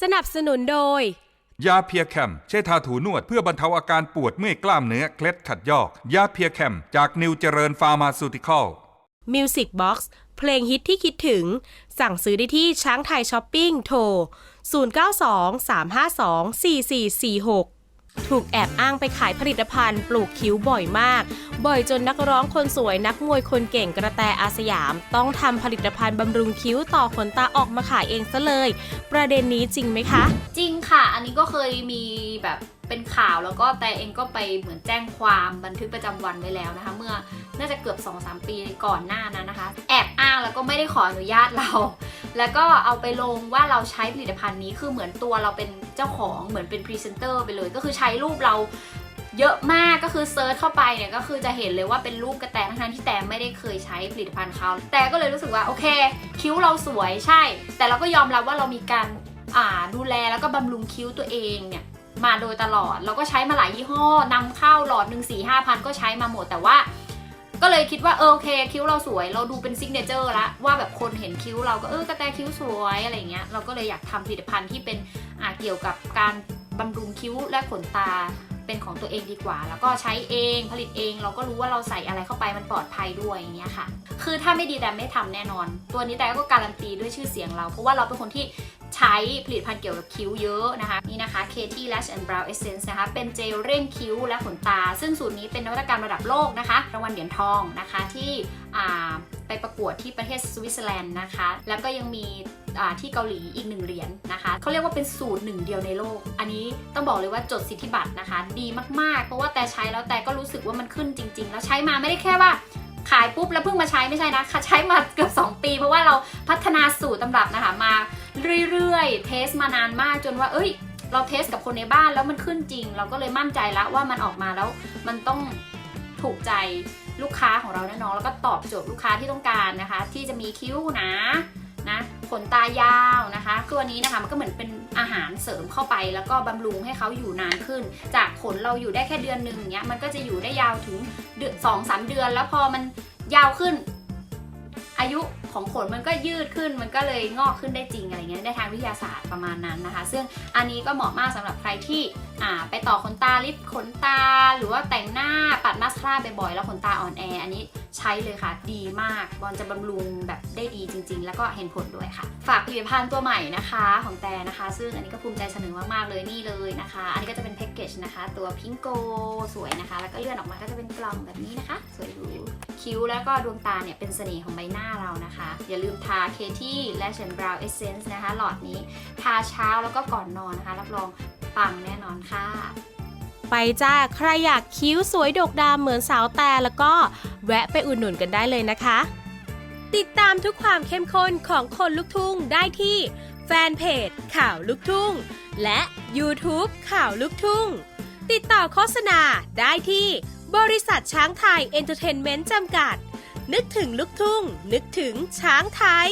สนับสนุนโดย ยาเพียแคม ใช้ทาถูนวดเพื่อบรรเทาอาการปวดเมื่อยกล้ามเนื้อเคล็ดขัดยอก ยาเพียแคม จากนิวเจริญฟาร์มาซูติคอล Music Box เพลงฮิตที่คิดถึง สั่งซื้อได้ที่ช้างไทยช้อปปิ้งโทร 0923524446 ถูกแอบอ้างไปขายผลิตภัณฑ์ปลูกคิ้วบ่อยมาก บ่อยจนนักร้องคนสวยนักมวยคนเก่งกระแตอาสยาม ต้องทำผลิตภัณฑ์บำรุงคิ้วต่อขนตาออกมาขายเองซะเลย ประเด็นนี้จริงไหมคะ จริงค่ะ อันนี้ก็เคยมีแบบเป็นข่าวแล้วก็แต่เองก็ไปเหมือนแจ้งความบันทึกประจำวันไว้แล้วนะคะ เมื่อน่าจะเกือบ 2-3 ปีก่อนหน้านั้นนะคะ แอบอ้างแล้วก็ไม่ได้ขออนุญาตเรา แล้วก็เอาไปลงว่าเราใช้ผลิตภัณฑ์นี้คือเหมือนตัวเราเป็นเจ้าของเหมือนเป็นพรีเซนเตอร์ไปเลย ก็คือใช้รูปเราเยอะมากก็คือเซิร์ชเข้าไปเนี่ยก็คือจะเห็นเลยว่าเป็นรูปกระแตทั้งๆที่แต่ไม่ได้เคยใช้ผลิตภัณฑ์เขาแต่ก็เลยรู้สึกว่าโอเค คิ้วเราสวยใช่ แต่เราก็ยอมรับว่าเรามีการอ่าดูแลแล้วก็บำรุงคิ้วตัวเองเนี่ยมาโดยตลอด เราก็ใช้มาหลายยี่ห้อนำเข้าหลอดหนึ่งสี่ห้าพันก็ใช้มาหมดแต่ว่า ก็เลยคิดว่าเออโอเคคิ้วเราสวย เราดูเป็นซิกเนเจอร์ละว่าแบบคนเห็นคิ้วเราก็เออกระแตคิ้วสวยอะไรเงี้ยเราก็เลยอยากทำผลิตภัณฑ์ที่เป็นอ่าเกี่ยวกับการบำรุงคิ้วและขนตาเป็นของตัวเองดีกว่า แล้วก็ใช้เองผลิตเอง เราก็รู้ว่าเราใส่อะไรเข้าไปมันปลอดภัยด้วยอย่างเงี้ยค่ะ คือถ้าไม่ดีแต่ไม่ทำแน่นอน ตัวนี้แต่ก็การันตีด้วยชื่อเสียงเรา เพราะว่าเราเป็นคนที่ ใช้ผลิตภัณฑ์เกี่ยวกับคิ้วเยอะนะคะ นี่นะคะ Katie Lash and Brow Essence นะคะ เป็นเจลเร่งคิ้วและขนตา ซึ่งสูตรนี้เป็นนวัตกรรมระดับโลกนะคะ รางวัลเหรียญทองนะคะที่ไปประกวดที่ประเทศสวิตเซอร์แลนด์นะคะ แล้วก็ยังมีที่เกาหลีอีกหนึ่งเหรียญนะคะ เขาเรียกว่าเป็นสูตรหนึ่งเดียวในโลก อันนี้ต้องบอกเลยว่าจดสิทธิบัตรนะคะ ดีมากๆ เพราะว่าแต่ใช้แล้วแต่ก็รู้สึกว่ามันขึ้นจริง ๆ แล้วใช้มาไม่ได้แค่ว่าขายปุ๊บแล้วเพิ่งมาใช้ไม่ใช่นะคะใช้มาเกือบ 2 ปี เพราะว่าเราพัฒนาสูตรตำรับนะคะมา เรื่อยๆ เทสมานานมากจนว่า เอ้ย เราเทสกับคนในบ้านแล้วมันขึ้นจริง เราก็เลยมั่นใจแล้วว่ามันออกมาแล้วมันต้องถูกใจลูกค้าของเราแน่นอนแล้วก็ตอบโจทย์ลูกค้าที่ต้องการนะคะ ที่จะมีคิ้วหนะนะขนตายาวนะคะตัวนี้นะคะมันก็เหมือนเป็นอาหารเสริมเข้าไป แล้วก็บำรุงให้เขาอยู่นานขึ้น จากขนเราอยู่ได้แค่เดือนหนึ่งเนี้ยมันก็จะอยู่ได้ยาวถึงสองสามเดือน แล้วพอมันยาวขึ้น อายุของขนมันก็ยืดขึ้น มันก็เลยงอกขึ้นได้จริงอะไรเงี้ยได้ทางวิทยาศาสตร์ประมาณนั้นนะคะ ซึ่งอันนี้ก็เหมาะมากสำหรับใครที่อ่าไปต่อขนตาลิปขนตา หรือว่าแต่งหน้าปัดมาสคาร่าบ่อยๆแล้วขนตาอ่อนแออันนี้ ใช้เลยค่ะ ดีมากบอลจะบำรุงแบบได้ดีจริง ๆ แล้วก็เห็นผลด้วยค่ะ ฝากผลิตภัณฑ์ตัวใหม่นะคะของแต่นะคะ ซึ่งอันนี้ก็ภูมิใจเสนอมากๆเลยนี่เลยนะคะ อันนี้ก็จะเป็นแพ็กเกจนะคะ ตัวพิงโกสวยนะคะ แล้วก็เลื่อนออกมาก็จะเป็นกล่องแบบนี้นะคะ สวยหรูคิ้วแล้วก็ดวงตาเนี่ยเป็นเสน่ห์ของใบหน้าเรานะคะ อย่าลืมทาเคที่และเชนบราวเอเซนส์นะคะ หลอดนี้ ทาเช้าแล้วก็ก่อนนอนนะคะ รับรองปังแน่นอนค่ะ ไปจ้า ใครอยากคิ้วสวยดกดำเหมือนสาวแต่แล้วก็แวะไปอุดหนุนกันได้เลยนะคะ ติดตามทุกความเข้มข้นของคนลุกทุ่งได้ที่แฟนเพจข่าวลุกทุ่ง และ YouTube ข่าวลุกทุ่ง ติดต่อโฆษณาได้ที่บริษัทช้างไทยเอนเตอร์เทนเมนต์จำกัด นึกถึงลุกทุ่ง นึกถึงช้างไทย